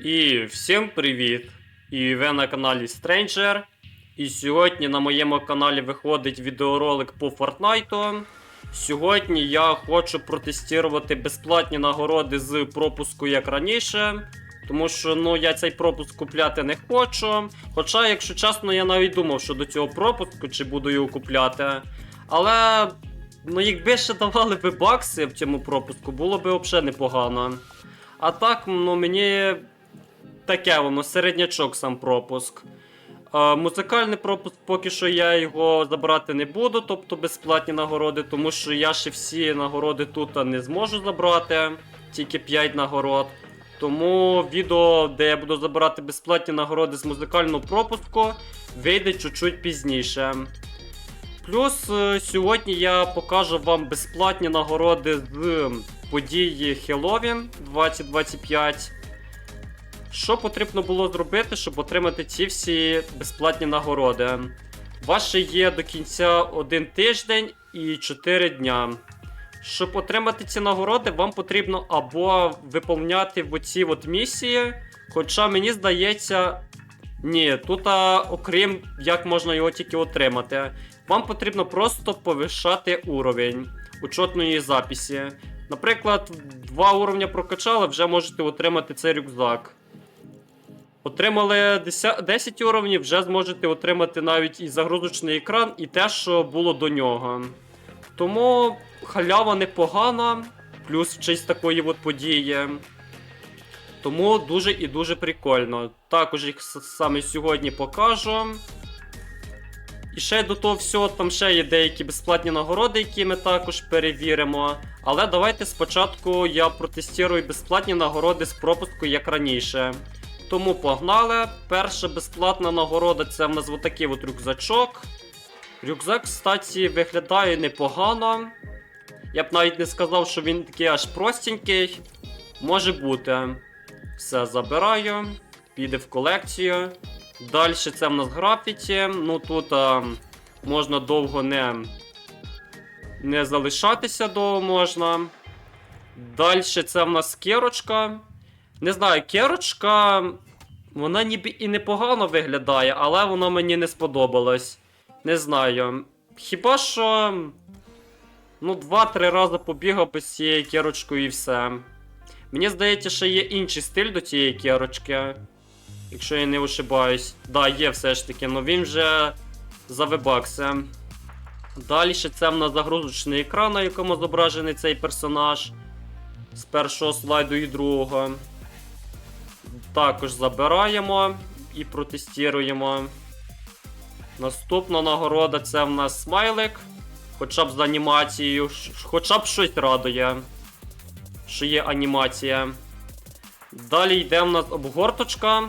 І всім привіт! І ви на каналі Stranger. І сьогодні на моєму каналі виходить відеоролик по Фортнайту. Сьогодні я хочу протестувати безплатні нагороди з пропуску як раніше. Тому що ну, я цей пропуск купляти не хочу. Хоча, якщо чесно, я навіть думав, що до цього пропуску чи буду його купляти. Але ну, якби ще давали би бакси в цьому пропуску, було б взагалі непогано. А так, ну мені таке воно, середнячок сам пропуск. Е, музикальний пропуск поки що я його забрати не буду, тобто безплатні нагороди, тому що я ще всі нагороди тут не зможу забрати, тільки 5 нагород. Тому відео, де я буду забирати безплатні нагороди з музикального пропуску, вийде чуть-чуть пізніше. Плюс е, сьогодні я покажу вам безплатні нагороди з події Хеллоуін 2025. Що потрібно було зробити, щоб отримати ці всі безплатні нагороди? Ваше є до кінця один тиждень і 4 дня. Щоб отримати ці нагороди, вам потрібно або виповняти в оці от місії. Хоча мені здається, ні, тут а, окрім як можна його тільки отримати. Вам потрібно просто повишати уровень учетної записі. Наприклад, два уровня прокачали, вже можете отримати цей рюкзак. Отримали 10, 10 уровнів, вже зможете отримати навіть і загрузочний екран, і те, що було до нього. Тому халява непогана, плюс в честь такої от події. Тому дуже і дуже прикольно. Також їх саме сьогодні покажу. І ще до того всього, там ще є деякі безплатні нагороди, які ми також перевіримо. Але давайте спочатку я протестую безплатні нагороди з пропуску як раніше. Тому погнали. Перша безплатна нагорода це в нас отакий от рюкзачок. Рюкзак, кстати, виглядає непогано. Я б навіть не сказав, що він такий аж простенький. Може бути. Все забираю. Піде в колекцію. Далі це в нас графіті. Ну тут а, можна довго не, не залишатися довго можна. Далі це в нас керочка. Не знаю, керочка. Вона ніби і непогано виглядає, але воно мені не сподобалось. Не знаю. Хіба що. Ну, два-три рази побігав з цією керочкою і все. Мені здається, що є інший стиль до цієї керочки. Якщо я не ошибаюсь. Да, є все ж таки, але він вже за вебакси. Далі це в нас загрузочний екран, на якому зображений цей персонаж. З першого слайду і другого. Також забираємо і протестуємо. Наступна нагорода це в нас смайлик. Хоча б з анімацією. Хоча б щось радує. Що є анімація. Далі йде в нас обгорточка.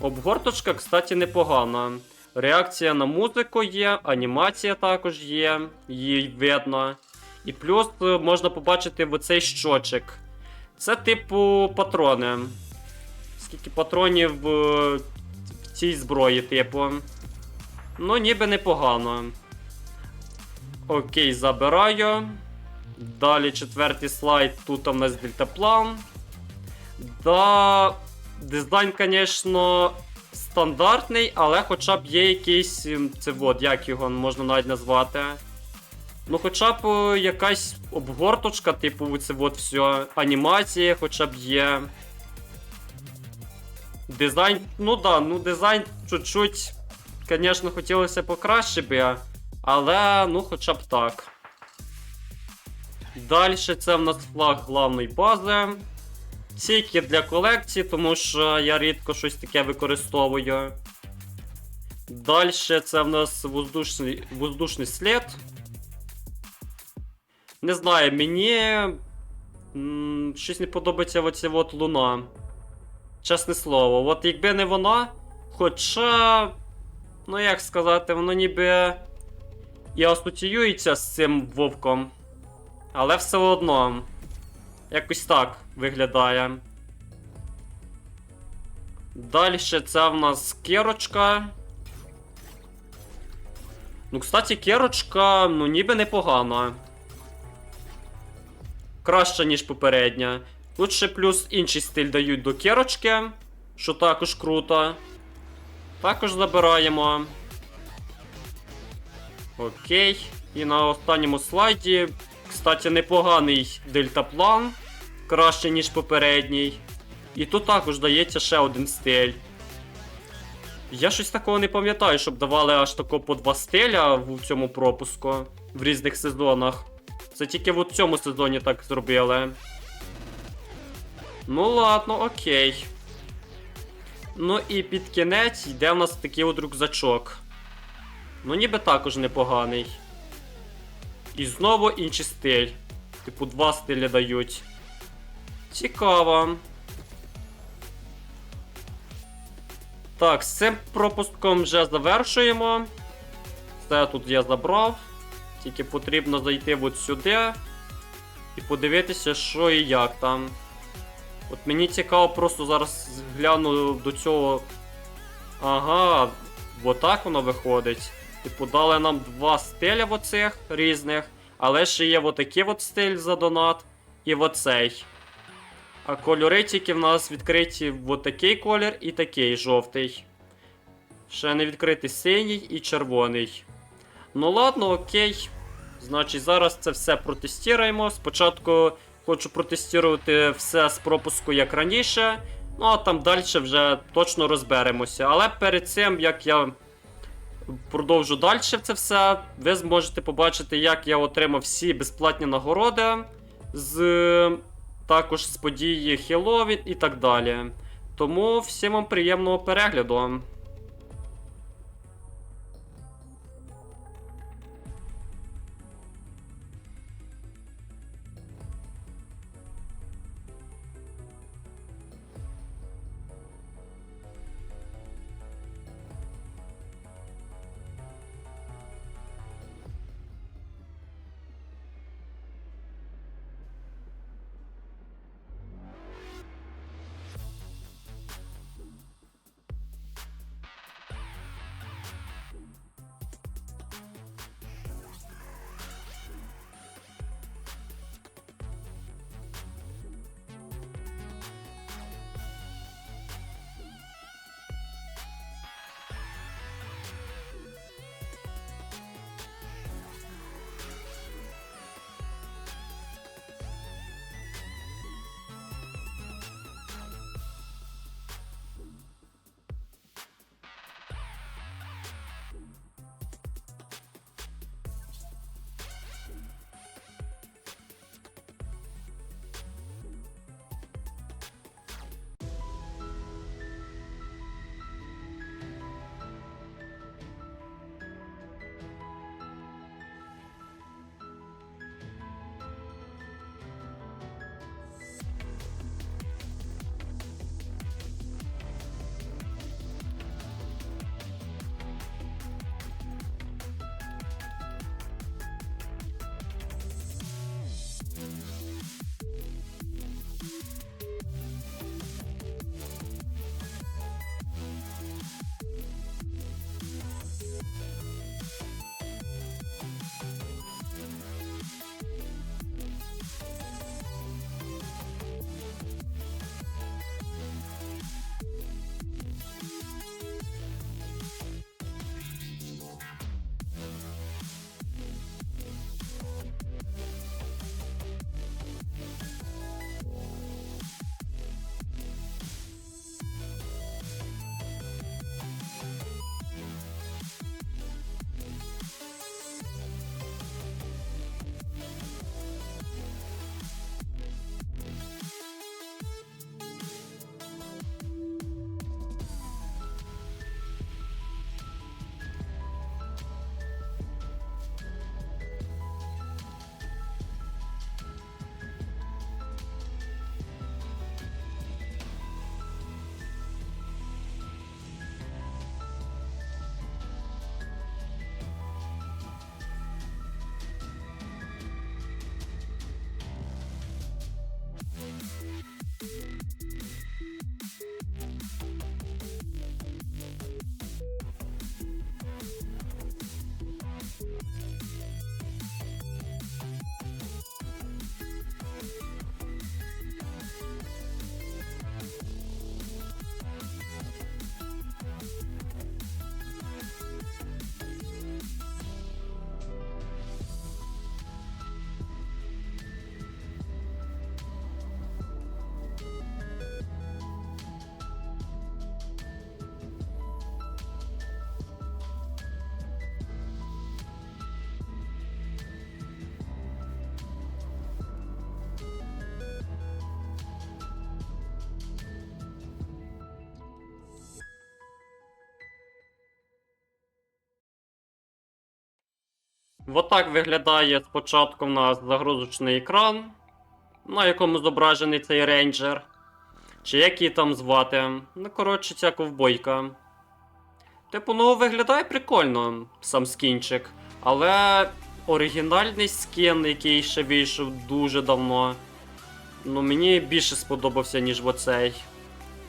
Обгорточка, кстати, непогана. Реакція на музику є, анімація також є, її видно. І плюс е, можна побачити в оцей щочик. Це типу патрони. Скільки патронів е, в цій зброї, типу. Ну, ніби непогано. Окей, забираю. Далі четвертий слайд. Тут у нас дельтаплан. Да, дизайн, звісно, стандартний, але хоча б є якийсь. Це от, як його можна навіть назвати. Ну, хоча б е, якась обгорточка, типу, це от все. Анімація хоча б є. Дизайн, ну да, ну дизайн чуть-чуть, звісно, хотілося покраще би, але ну хоча б так. Далі це в нас флаг главної бази. Тільки для колекції, тому що я рідко щось таке використовую. Далі це в нас воздушний, воздушний слід. Не знаю, мені щось не подобається оця от луна. Чесне слово, от якби не вона, хоча. Ну як сказати, воно ніби і асоціюється з цим вовком. Але все одно. Якось так виглядає. Далі це в нас керочка. Ну, кстати, керочка, ну, ніби непогана. Краща, ніж попередня. Тут ще плюс інший стиль дають до кірочки, що також круто. Також забираємо. Окей. І на останньому слайді, кстати, непоганий дельтаплан. Краще, ніж попередній. І тут також дається ще один стиль. Я щось такого не пам'ятаю, щоб давали аж тако по два стиля в цьому пропуску в різних сезонах. Це тільки в цьому сезоні так зробили. Ну ладно, окей. Ну і під кінець йде в нас такий от рюкзачок. Ну, ніби також непоганий. І знову інший стиль. Типу, два стилі дають. Цікаво. Так, з цим пропуском вже завершуємо. Все тут я забрав. Тільки потрібно зайти от сюди і подивитися, що і як там. От мені цікаво, просто зараз гляну до цього. Ага, отак воно виходить. Типу, дали нам два стиля оцих різних, але ще є отакий от стиль за донат і оцей. А кольори тільки в нас відкриті в такий колір і такий жовтий. Ще не відкритий синій і червоний. Ну ладно, окей. Значить, зараз це все протестуємо. Спочатку хочу протестувати все з пропуску як раніше. Ну а там далі вже точно розберемося. Але перед цим, як я продовжу далі це все, ви зможете побачити, як я отримав всі безплатні нагороди з також з події Хеллоуін і так далі. Тому всім вам приємного перегляду. Отак виглядає спочатку в нас загрузочний екран, на якому зображений цей рейнджер. Чи як її там звати. Ну, коротше, ця ковбойка. Типу, ну виглядає прикольно, сам скінчик. Але оригінальний скін, який ще вийшов дуже давно. Ну, мені більше сподобався, ніж оцей.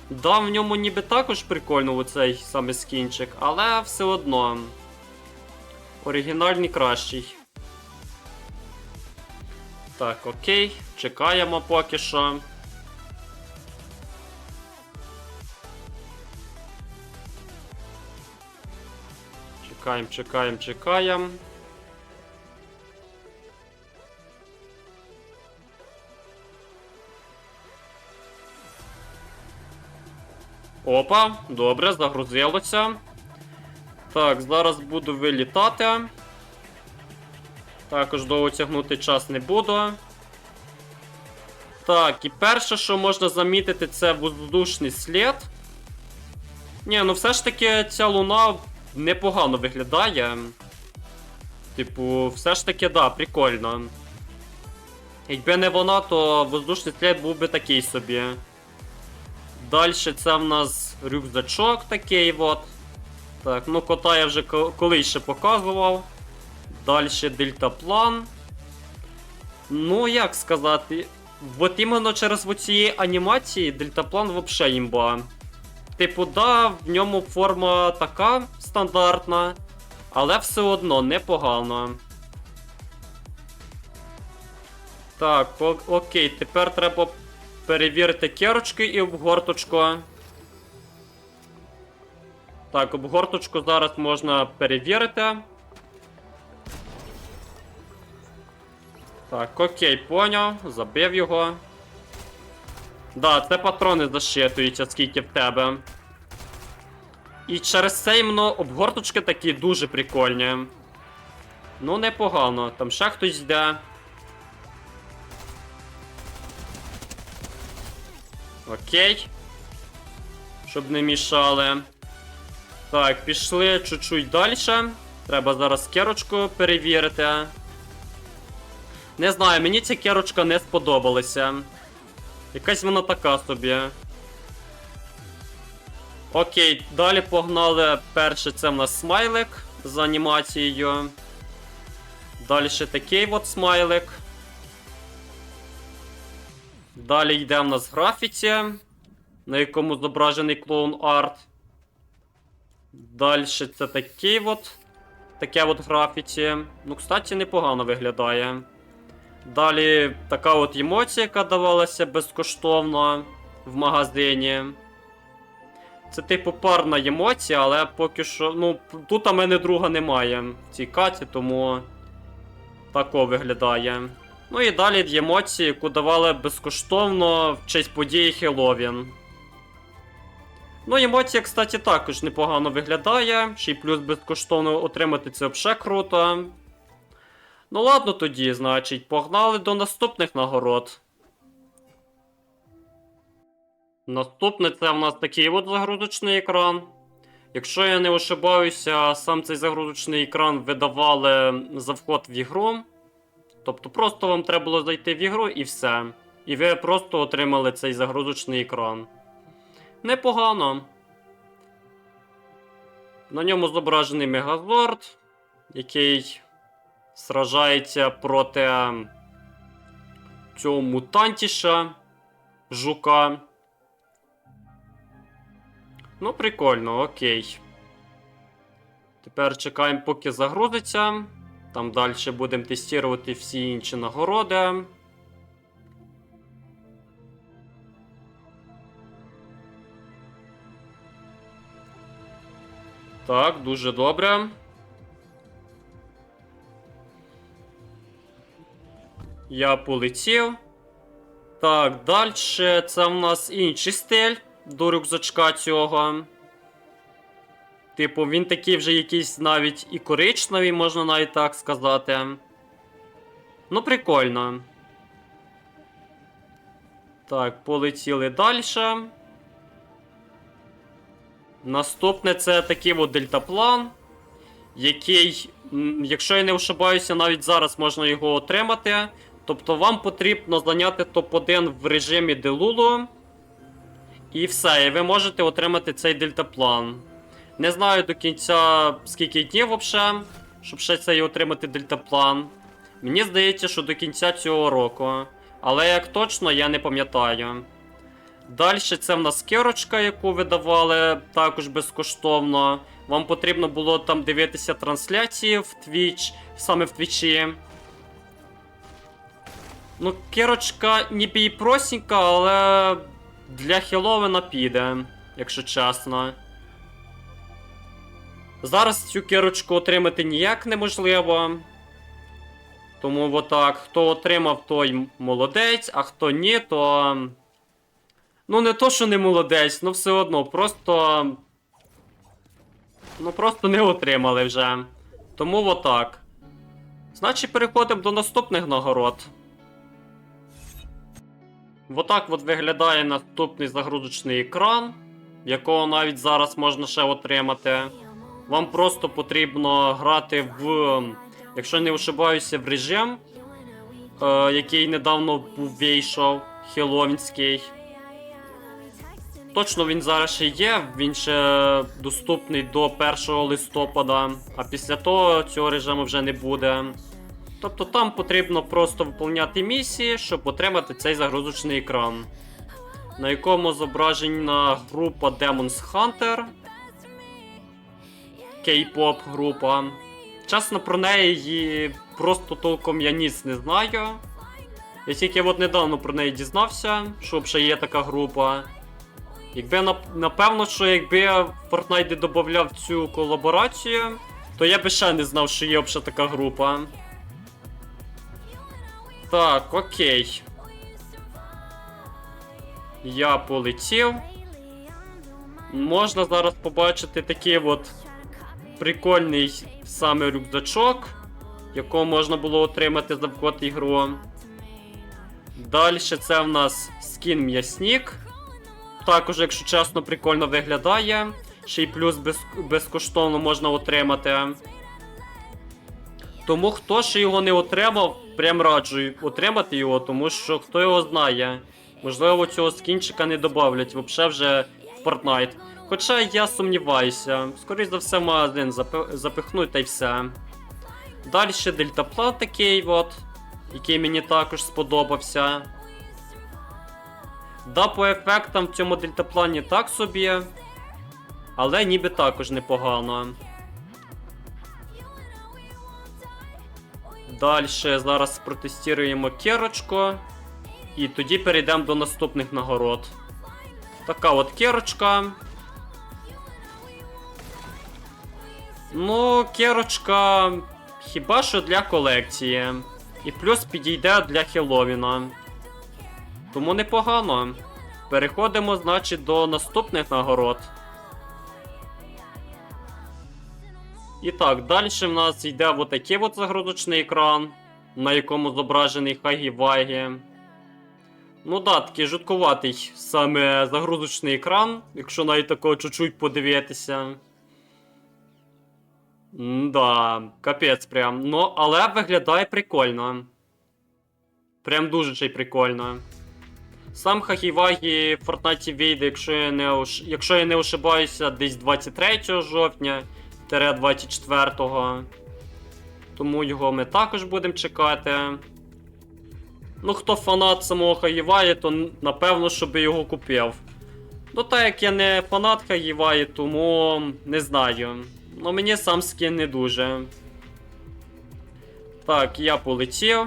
Да, в ньому ніби також прикольно оцей саме скінчик, але все одно. Оригінальний кращий. Так, окей, чекаємо поки що. Чекаємо, чекаємо, чекаємо. Опа, добре, загрузилося. Так, зараз буду вилітати. Також довго тягнути час не буду. Так, і перше, що можна замітити, це воздушний слід. Ні, ну все ж таки ця луна непогано виглядає. Типу, все ж таки, да, прикольно. Якби не вона, то воздушний слід був би такий собі. Далі це в нас рюкзачок такий от. Так, ну кота я вже колись ще показував. Далі дельтаплан. Ну, як сказати. От іменно через оці анімації дельтаплан вообще імба. Типу, да, в ньому форма така стандартна, але все одно непогано. Так, окей, тепер треба перевірити керочки і обгорточку. Так, обгорточку зараз можна перевірити. Так, окей, поняв. Забив його. Да, це патрони защитуються, скільки в тебе. І через це іменно обгорточки такі дуже прикольні. Ну, непогано. Там ще хтось йде. Окей. Щоб не мішали. Так, пішли чуть-чуть далі. Треба зараз керочку перевірити. Не знаю, мені ця керочка не сподобалася. Якась вона така собі. Окей, далі погнали. Перше це в нас смайлик з анімацією. Далі такий от смайлик. Далі йде в нас графіті, на якому зображений клоун арт. Далі це такий от. Таке от графіті. Ну, кстати, непогано виглядає. Далі така от емоція, яка давалася безкоштовно в магазині. Це типу парна емоція, але поки що. Ну, тут у мене друга немає в цій каті, тому тако виглядає. Ну і далі емоції, яку давали безкоштовно в честь події Хеллоуін. Ну, емоція, кстати, також непогано виглядає. Ще й плюс безкоштовно отримати це взагалі круто. Ну ладно тоді, значить, погнали до наступних нагород. Наступне це в нас такий от загрузочний екран. Якщо я не ошибаюся, сам цей загрузочний екран видавали за вход в ігру. Тобто просто вам треба було зайти в ігру і все. І ви просто отримали цей загрузочний екран. Непогано. На ньому зображений Мегазорд, який сражається проти ем, цього мутантіша жука. Ну, прикольно, окей. Тепер чекаємо, поки загрузиться. Там далі будемо тестувати всі інші нагороди. Так, дуже добре. Я полетів. Так, далі це в нас інший стиль до рюкзачка цього. Типу, він такий вже якийсь навіть і коричневий, можна навіть так сказати. Ну, прикольно. Так, полетіли далі. Наступне це такий от дельтаплан, який Якщо я не ошибаюся, навіть зараз можна його отримати. Тобто вам потрібно зайняти топ-1 в режимі Делулу. І все, і ви можете отримати цей дельтаплан. Не знаю до кінця скільки днів взагалі, щоб ще цей отримати дельтаплан. Мені здається, що до кінця цього року. Але як точно, я не пам'ятаю. Далі це в нас кірочка, яку видавали також безкоштовно. Вам потрібно було там дивитися трансляції в Twitch, саме в Твічі. Ну, кірочка ніби і простенька, але для Хеллоуіна піде, якщо чесно. Зараз цю кірочку отримати ніяк неможливо. Тому отак, хто отримав, той молодець, а хто ні, то. Ну, не то, що не молодець, ну все одно, просто. Ну, просто не отримали вже. Тому отак. Значить, переходимо до наступних нагород. Отак от виглядає наступний загрузочний екран, якого навіть зараз можна ще отримати. Вам просто потрібно грати в, якщо не ошибаюся, в режим, е, який недавно був вийшов, Хеловінський. Точно він зараз ще є, він ще доступний до 1 листопада, а після того цього режиму вже не буде. Тобто там потрібно просто виконувати місії, щоб отримати цей загрузочний екран, на якому зображена група Demons Hunter. Кей-поп група. Чесно, про неї просто толком я ніц не знаю. Я тільки от недавно про неї дізнався, що вже є така група. Якби напевно, що якби Fortnite додавав цю колаборацію, то я би ще не знав, що є взагалі така група. Так, окей. Я полетів. Можна зараз побачити такий от прикольний саме рюкзачок, якого можна було отримати за вход ігру. Далі це в нас скін м'яснік. Також, якщо чесно, прикольно виглядає. Ще й плюс без, безкоштовно можна отримати. Тому хто ще його не отримав, прям раджу отримати його, тому що хто його знає. Можливо, цього скінчика не додавлять взагалі вже в Fortnite. Хоча я сумніваюся, скоріше за все, магазин запихнуть та й все. Далі дельтаплан такий от, який мені також сподобався. Да, по ефектам в цьому дельтаплані так собі, але ніби також непогано. Далі зараз протестуємо керочку. І тоді перейдемо до наступних нагород. Така от керочка. Ну, керочка хіба що для колекції. І плюс підійде для Хеллоуіна. Тому непогано. Переходимо, значить, до наступних нагород. І так, далі в нас йде отакий от загрузочний екран, на якому зображений Хагі Вагі. Ну да, такий жуткуватий саме загрузочний екран, якщо навіть такого чуть-чуть подивитися. Да, капець прям. Ну, але виглядає прикольно. Прям дуже ще й прикольно. Сам Хахівагі в Fortnite вийде, якщо я не ош... якщо я не ошибаюся, десь 23 жовтня 24. Тому його ми також будемо чекати. Ну, хто фанат самого Хаїваї, то напевно, щоб його купив. Ну, так як я не фанат Хаїваї, тому не знаю. Ну, мені сам скін не дуже. Так, я полетів.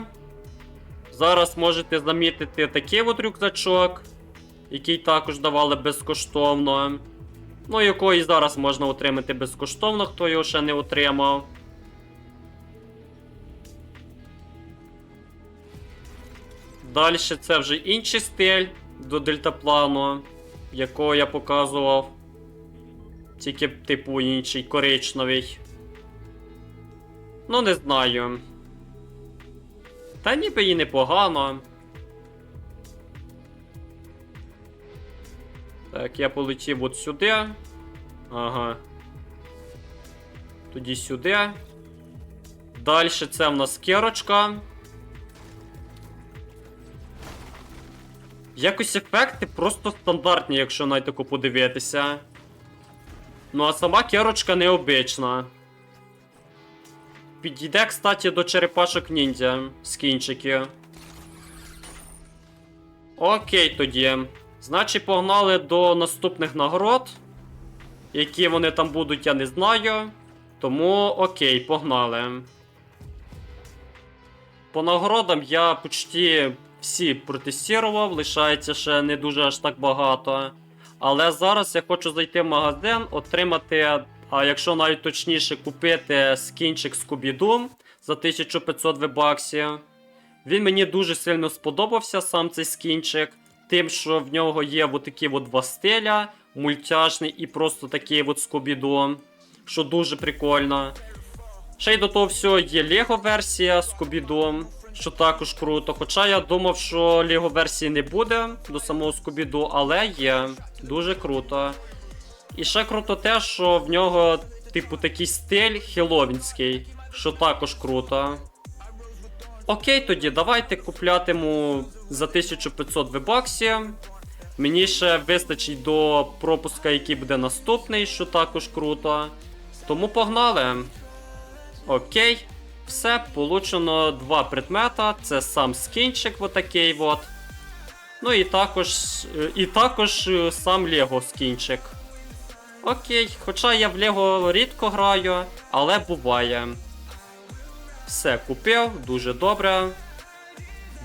Зараз можете замітити такий от рюкзачок, який також давали безкоштовно. Ну, якого і зараз можна отримати безкоштовно, хто його ще не отримав. Далі це вже інший стиль до дельтаплану, якого я показував. Тільки, типу, інший коричневий. Ну, не знаю. Та ніби і непогано. Так, я полетів от сюди. Ага. Тоді сюди. Далі це в нас керочка. Якось ефекти просто стандартні, якщо навіть таку подивитися. Ну а сама керочка необична. Підійде, кстати, до черепашок ніндзя скінчики. Окей, тоді. Значить, погнали до наступних нагород. Які вони там будуть, я не знаю. Тому окей, погнали. По нагородам я почти всі протестував, лишається ще не дуже аж так багато. Але зараз я хочу зайти в магазин, отримати, а якщо навіть точніше, купити скінчик Scooby-Doo за 1500 вебаксів. Він мені дуже сильно сподобався, сам цей скінчик. Тим, що в нього є от такі от два стиля, мультяшний і просто такий от Scooby-Doo, що дуже прикольно. Ще й до того всього є Lego версія Scooby-Doo, що також круто. Хоча я думав, що Lego версії не буде до самого Scooby-Doo, але є. Дуже круто. І ще круто те, що в нього, типу, такий стиль хеловінський, що також круто. Окей, тоді давайте куплятиму за 1500 вебаксів. Мені ще вистачить до пропуска, який буде наступний, що також круто. Тому погнали. Окей. Все, получено два предмета. Це сам скінчик, отакий от. Ну і також. І також е, сам Лего скінчик. Окей, хоча я в Лего рідко граю, але буває. Все, купив, дуже добре.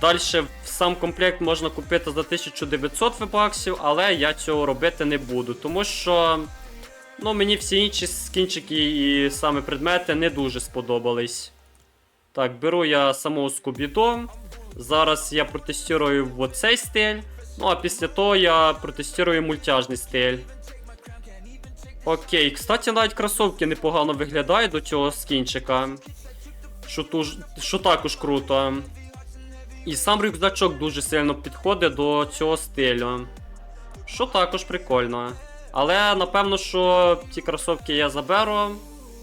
Далі сам комплект можна купити за 1900 вебаксів, але я цього робити не буду, тому що ну, мені всі інші скінчики і саме предмети не дуже сподобались. Так, беру я самого Скубідо. Зараз я протестую в оцей стиль. Ну а після того я протестую мультяжний стиль. Окей, кстати, навіть кросовки непогано виглядають до цього скінчика. Що, туж, що також круто. І сам рюкзачок дуже сильно підходить до цього стилю. Що також прикольно. Але напевно, що ці кросовки я заберу.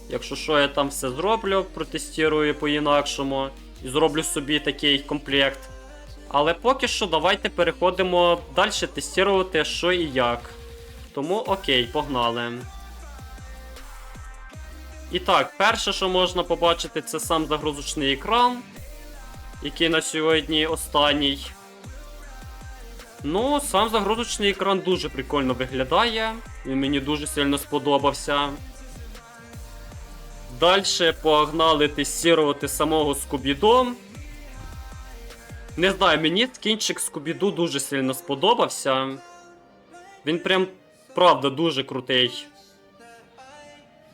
Якщо що, я там все зроблю, протестую по-інакшому. І зроблю собі такий комплект. Але поки що давайте переходимо далі тестувати, що і як. Тому окей, погнали. І так, перше, що можна побачити, це сам загрузочний екран, який на сьогодні останній. Ну, сам загрузочний екран дуже прикольно виглядає. Він мені дуже сильно сподобався. Далі погнали тестувати самого Скубіду. Не знаю, мені скінчик Скубіду дуже сильно сподобався. Він прям правда дуже крутий.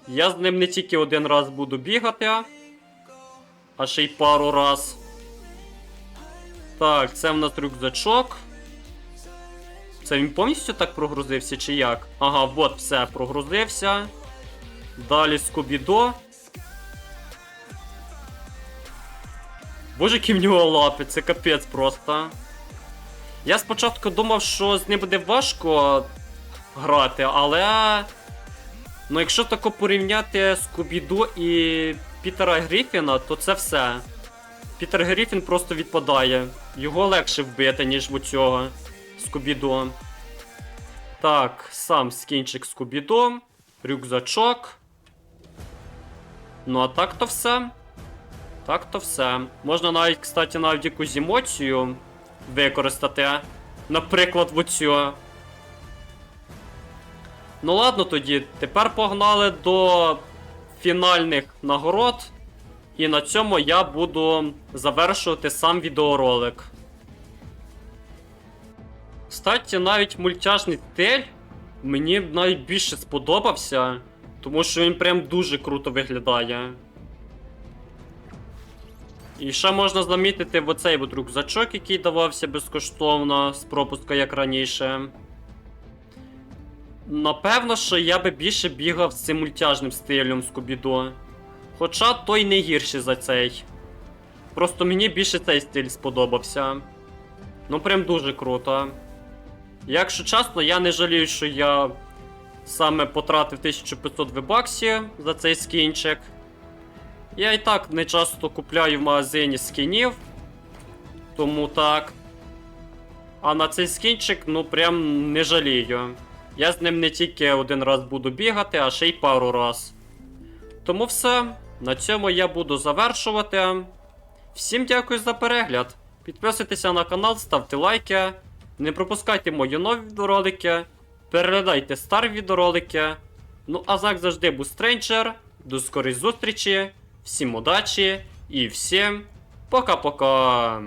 Я з ним не тільки один раз буду бігати, а ще й пару раз. Так, це в нас рюкзачок. Це він повністю так прогрузився чи як? Ага, от все, прогрузився. Далі Скубідо. Боже, які в нього лапи, це капець просто. Я спочатку думав, що з ним буде важко грати, але. Ну, якщо тако порівняти Скубіду і Пітера Гріфіна, то це все. Пітер Гріфін просто відпадає. Його легше вбити, ніж у цього Скубіду. Так, сам скінчик Скубіду, рюкзачок. Ну, а так то все. Так то все. Можна навіть, кстати, навіть якусь емоцію використати. Наприклад, в оцю. Ну ладно тоді, тепер погнали до фінальних нагород. І на цьому я буду завершувати сам відеоролик. Кстати, навіть мультяшний стиль мені навіть більше сподобався, тому що він прям дуже круто виглядає. І ще можна замітити оцей от рюкзачок, який давався безкоштовно з пропуска як раніше. Напевно, що я би більше бігав з цим мультяжним стилем Скубідо. Хоча той не гірший за цей. Просто мені більше цей стиль сподобався. Ну, прям дуже круто. Якщо чесно, я не жалію, що я саме потратив 1500 вебаксів за цей скінчик. Я і так не часто купляю в магазині скінів. Тому так. А на цей скінчик, ну прям не жалію. Я з ним не тільки один раз буду бігати, а ще й пару раз. Тому все. На цьому я буду завершувати. Всім дякую за перегляд. Підписуйтеся на канал, ставте лайки. Не пропускайте мої нові відеоролики. Переглядайте старі відеоролики. Ну а як завжди був Стренджер. До скорої зустрічі. Всім удачі і всім пока-пока.